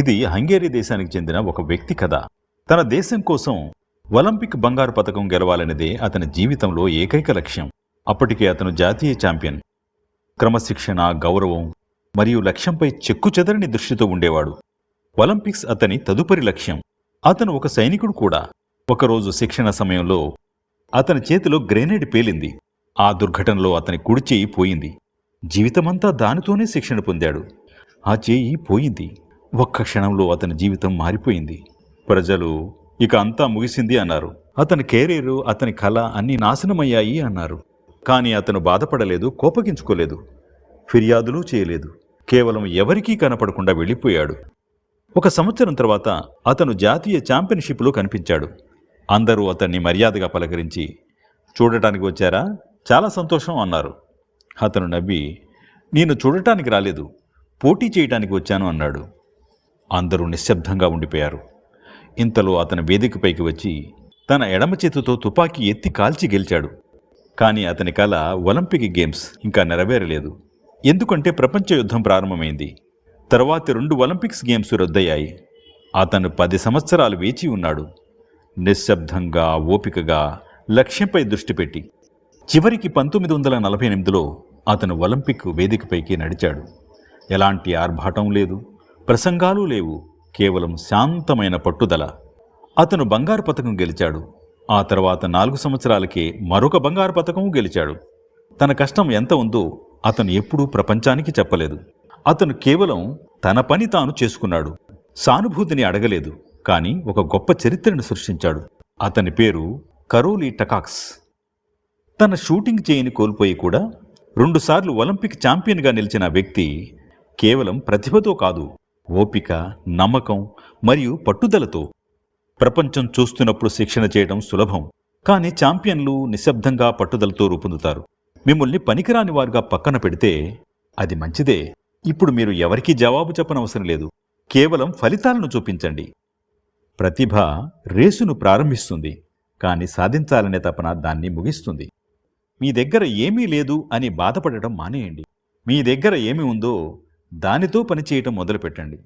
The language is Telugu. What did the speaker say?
ఇది హంగేరీ దేశానికి చెందిన ఒక వ్యక్తి కథ. తన దేశం కోసం ఒలింపిక్ బంగారు పథకం గెలవాలనేదే అతని జీవితంలో ఏకైక లక్ష్యం. అప్పటికే అతను జాతీయ ఛాంపియన్. క్రమశిక్షణ గౌరవం మరియు లక్ష్యంపై చెక్కుచెదరని దృష్టితో ఉండేవాడు. ఒలింపిక్స్ అతని తదుపరి లక్ష్యం. అతను ఒక సైనికుడు కూడా. ఒకరోజు శిక్షణ సమయంలో అతని చేతిలో గ్రెనేడ్ పేలింది. ఆ దుర్ఘటనలో అతని కుడి చేయి పోయింది. జీవితమంతా దానితోనే శిక్షణ పొందాడు. ఆ చేయి పోయింది. ఒక్క క్షణంలో అతని జీవితం మారిపోయింది. ప్రజలు ఇక అంతా ముగిసింది అన్నారు. అతని కెరీరు అతని కళ అన్నీ నాశనమయ్యాయి అన్నారు. కానీ అతను బాధపడలేదు కోపగించుకోలేదు ఫిర్యాదులు చేయలేదు. కేవలం ఎవరికీ కనపడకుండా వెళ్ళిపోయాడు. ఒక సంవత్సరం తర్వాత అతను జాతీయ ఛాంపియన్షిప్లో కనిపించాడు. అందరూ అతన్ని మర్యాదగా పలకరించి చూడటానికి వచ్చారా? చాలా సంతోషం అన్నారు. అతను నవ్వి నేను చూడటానికి రాలేదు పోటీ చేయటానికి వచ్చాను అన్నాడు. అందరూ నిశ్శబ్దంగా ఉండిపోయారు. ఇంతలో అతను వేదికపైకి వచ్చి తన ఎడమ చేతితో తుపాకీ ఎత్తి కాల్చి గెలిచాడు. కానీ అతని కళ ఒలింపిక్ గేమ్స్ ఇంకా నెరవేరలేదు. ఎందుకంటే ప్రపంచ యుద్ధం ప్రారంభమైంది. తర్వాతి రెండు ఒలింపిక్స్ గేమ్స్ రద్దయ్యాయి. అతను పది సంవత్సరాలు వేచి ఉన్నాడు. నిశ్శబ్దంగా ఓపికగా లక్ష్యంపై దృష్టి పెట్టి. చివరికి పంతొమ్మిది వందల నలభై ఎనిమిదిలో అతను ఒలింపిక్ వేదికపైకి నడిచాడు. ఎలాంటి ఆర్భాటం లేదు. ప్రసంగాలు లేవు కేవలం శాంతమైన పట్టుదల. అతను బంగారు పథకం గెలిచాడు. ఆ తర్వాత నాలుగు సంవత్సరాలకే మరొక బంగారు పథకం గెలిచాడు. తన కష్టం ఎంత ఉందో అతను ఎప్పుడూ ప్రపంచానికి చెప్పలేదు. అతను కేవలం తన పని తాను చేసుకున్నాడు. సానుభూతిని అడగలేదు కానీ ఒక గొప్ప చరిత్రను సృష్టించాడు. అతని పేరు కరోలీ టకాక్స్. తన షూటింగ్ చేయని కోల్పోయి కూడా రెండుసార్లు ఒలింపిక్ ఛాంపియన్గా నిలిచిన వ్యక్తి కేవలం ప్రతిభతో కాదు ఓపిక నమ్మకం మరియు పట్టుదలతో ప్రపంచం చూస్తున్నప్పుడు శిక్షణ చేయడం సులభం. కానీ ఛాంపియన్లు నిశ్శబ్దంగా పట్టుదలతో రూపొందుతారు. మిమ్మల్ని పనికిరాని వారుగా పక్కన పెడితే అది మంచిదే. ఇప్పుడు మీరు ఎవరికీ జవాబు చెప్పనవసరం లేదు. కేవలం ఫలితాలను చూపించండి. ప్రతిభ రేసును ప్రారంభిస్తుంది. కానీ సాధించాలనే తపన దాన్ని ముగిస్తుంది. మీ దగ్గర ఏమీ లేదు అని బాధపడటం మానేయండి. మీ దగ్గర ఏమి ఉందో దానితో పనిచేయటం మొదలుపెట్టండి.